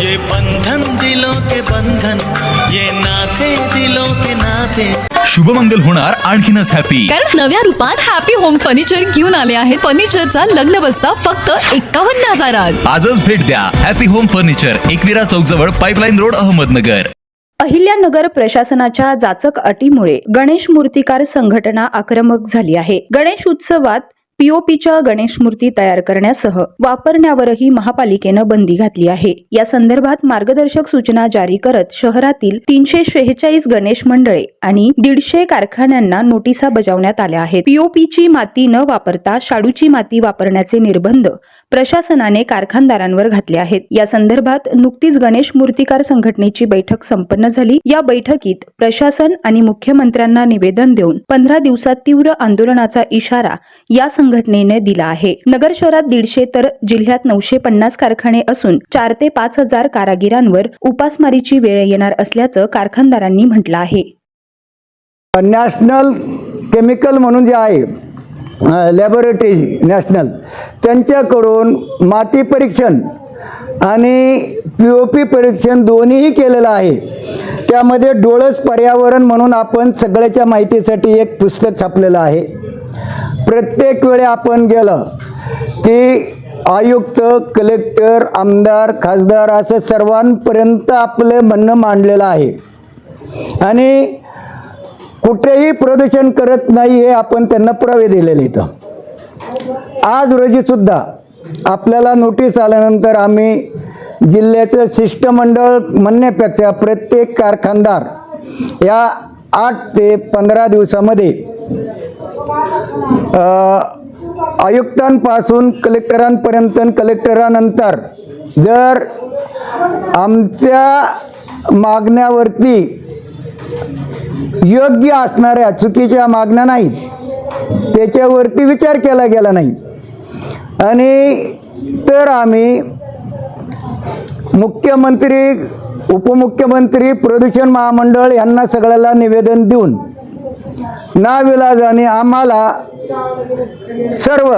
ये बंधन दिलों के बंधन ये नाते दिलों के नाते। शुभमंगल होणार आणखीनच हॅपी कारण नव्या रूपात हॅपी होम फर्निचर घेऊन आले आहेत. फर्निचरचा लग्न बसता फक्त एकावन्न हजारात. आजच भेट द्या. Happy home furniture Ekvira Chowk जवळ पाईपलाईन रोड अहमदनगर. अहिल्यानगर प्रशासनाच्या जाचक अटीमुळे गणेश मूर्तिकार संघटना आक्रमक झाली आहे. गणेश उत्सवात पीओपीच्या गणेश मूर्ती तयार करण्यासह वापरण्यावरही महापालिकेनं बंदी घातली आहे. या संदर्भात मार्गदर्शक सूचना जारी करत शहरातील तीनशे शेहेचाळीस गणेश मंडळे आणि दीडशे कारखान्यांना नोटिसा बजावण्यात आल्या आहेत. पीओपीची माती न वापरता शाडूची माती वापरण्याचे निर्बंध प्रशासनाने कारखानदारांवर घातले आहेत. या संदर्भात नुकतीच गणेश मूर्तिकार संघटनेची बैठक संपन्न झाली. या बैठकीत प्रशासन आणि मुख्यमंत्र्यांना निवेदन देऊन पंधरा दिवसात तीव्र आंदोलनाचा इशारा या संघटनेने दिला आहे. नगर शहरात दीडशे तर जिल्ह्यात नऊशे पन्नास कारखाने असून चार ते पाच हजार कारागिरांवर उपासमारीची वेळ येणार असल्याचं कारखानदारांनी म्हटलं आहे. नॅशनल केमिकल म्हणून जे आहे लॅबोरेटरी नॅशनल त्यांच्याकडून माती परीक्षण आणि पी ओ पी परीक्षण दोन्हीही केलेलं आहे. त्यामध्ये डोळस पर्यावरण म्हणून आपण सगळ्याच्या माहितीसाठी एक पुस्तक छापलेलं आहे. प्रत्येक वेळी आपण गेलं की आयुक्त कलेक्टर आमदार खासदार असं सर्वांपर्यंत आपलं म्हणणं मांडलेलं आहे. आणि कुठेही प्रदूषण करत नाही हे आपण त्यांना पुरावे दिलेले इथं. आज रोजी सुद्धा आपल्याला नोटीस आल्यानंतर आम्ही जिल्ह्याचं शिष्टमंडळ म्हणण्यापेक्षा प्रत्येक कारखानदार या आठ ते पंधरा दिवसामध्ये आयुक्तांपासून कलेक्टरांपर्यंत कलेक्टरानंतर जर आमच्या मागण्यावरती योग्य असणाऱ्या चुकीच्या मागण्या नाहीत त्याच्यावरती विचार केला गेला नाही. आणि तर आम्ही मुख्यमंत्री उपमुख्यमंत्री प्रदूषण महामंडळ यांना सगळ्याला निवेदन देऊन नाविलाजाने आम्हाला सर्व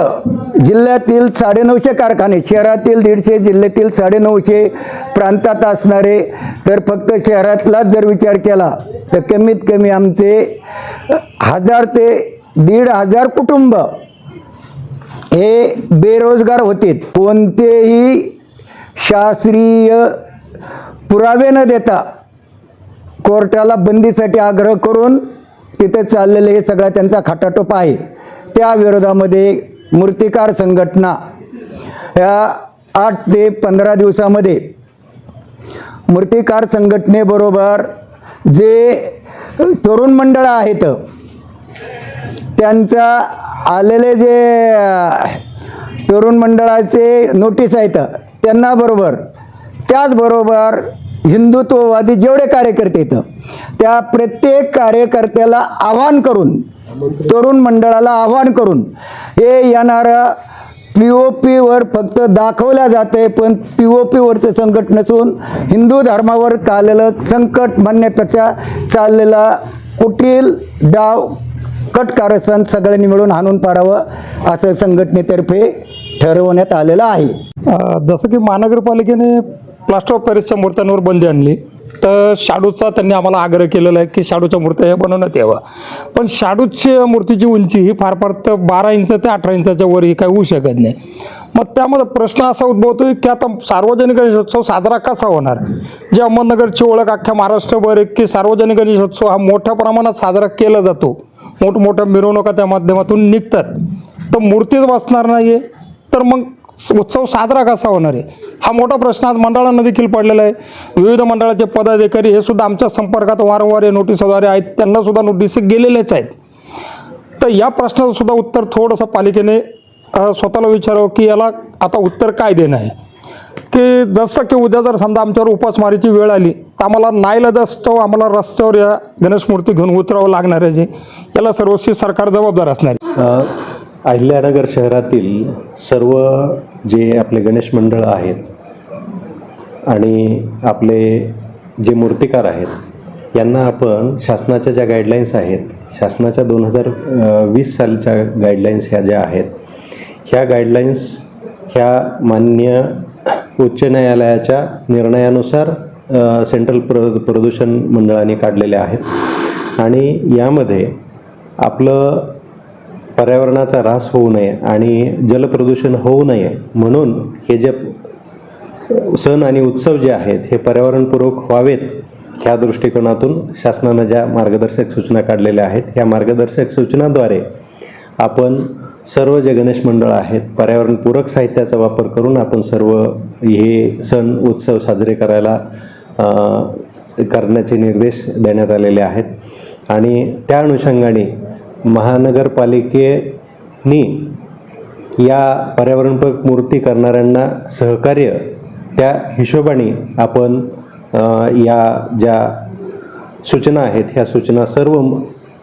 जिल्ह्यातील साडेनऊशे कारखाने शहरातील दीडशे जिल्ह्यातील साडेनऊशे प्रांतात असणारे तर फक्त शहरातलाच जर विचार केला तर कमीत कमी आमचे हजार ते दीड हजार कुटुंब हे बेरोजगार होते कोणतेही शास्त्रीय पुरावे न देता कोर्टाला बंदीसाठी आग्रह करून तिथे चाललेले हे सगळा त्यांचा खाटाटोप आहे. त्या विरोधामध्ये मूर्तिकार संघटना या आठ ते पंधरा दिवसामध्ये मूर्तिकार संघटनेबरोबर जे तरुण मंडळं आहेत त्यांचा आलेले जे तरुण मंडळाचे नोटीस आहेत त्यांना बरोबर त्याचबरोबर हिंदुत्ववादी जेवढे कार्यकर्ते आहेत त्या प्रत्येक कार्यकर्त्याला आव्हान करून तरुण मंडळाला आव्हान करून हे येणारं पी ओ पीवर फक्त दाखवल्या जाते पण पी ओ पीवरचं संकट नसून हिंदू धर्मावर चाललेलं संकट म्हणण्यापेक्षा चाललेला कुटील डाव कट कारस्थान सगळ्यांनी मिळून हाणून पाडावं असं संघटनेतर्फे ठरवण्यात आलेलं आहे. जसं की महानगरपालिकेने प्लास्टर ऑफ पॅरिसच्या मूर्त्यांवर बंदी आणली. तर शाडूचा त्यांनी आम्हाला आग्रह केलेला आहे की शाडूच्या मूर्त्या या बनवण्यात यावा पण शाडूच्या मूर्तीची उंची ही फार फार तर बारा इंच ते अठरा इंचाच्या वर ही काही होऊ शकत नाही. मग त्यामध्ये प्रश्न असा उद्भवतो की आता सार्वजनिक गणेशोत्सव साजरा कसा होणार? जे अहमदनगरची ओळख अख्ख्या महाराष्ट्रभर एक की सार्वजनिक गणेशोत्सव हा मोठ्या प्रमाणात साजरा केला जातो. मोठमोठ्या मिरवणुका त्या माध्यमातून निघतात. तर मूर्तीच बसणार नाही आहे तर मग उत्सव साजरा कसा होणार आहे? हा मोठा प्रश्न आज मंडळांना देखील पडलेला आहे. विविध मंडळाचे पदाधिकारी हे सुद्धा आमच्या संपर्कात वारंवार या नोटीसद्वारे आहेत. त्यांना सुद्धा नोटीस गेलेलेच आहेत. तर या प्रश्नाचं सुद्धा उत्तर थोडंसं पालिकेने स्वतःला विचारावं की याला आता उत्तर काय देणं आहे? की जसं की उद्या जर समजा आमच्यावर उपासमारीची वेळ आली तर आम्हाला नाईला असतो आम्हाला रस्त्यावर या गणेश मूर्ती घेऊन उतरावं लागणार आहे. जे याला सर्वस्वी सरकार जबाबदार असणार आहे. अहिल्यानगर शहरातील सर्व जे आपले गणेश मंडळ आहेत आणि आपले जे मूर्तिकार आहेत यांना आपण शासनाच्या ज्या गाईडलाईन्स आहेत शासनाच्या दोन हजार वीस सालच्या गाईडलाईन्स ह्या ज्या आहेत ह्या गाईडलाईन्स ह्या मान्य उच्च न्यायालयाच्या निर्णयानुसार सेंट्रल प्र प्रदूषण मंडळाने काढलेल्या आहेत. आणि यामध्ये आपलं पर्यावरणाचा ऱ्हास होऊ नये आणि जलप्रदूषण होऊ नये म्हणून हे जे सण आणि उत्सव जे आहेत हे पर्यावरणपूरक व्हावेत ह्या दृष्टिकोनातून शासनानं ज्या मार्गदर्शक सूचना काढलेल्या आहेत ह्या मार्गदर्शक सूचनाद्वारे आपण सर्व जे गणेश मंडळ आहेत पर्यावरणपूरक साहित्याचा वापर करून आपण सर्व हे सण उत्सव साजरे करायला करण्याचे निर्देश देण्यात आलेले आहेत. आणि त्या अनुषंगाने महानगरपालिकेनी या पर्यावरणपूरक मूर्ती करणाऱ्यांना सहकार्य त्या हिशोबाने आपण या ज्या सूचना आहेत ह्या सूचना सर्व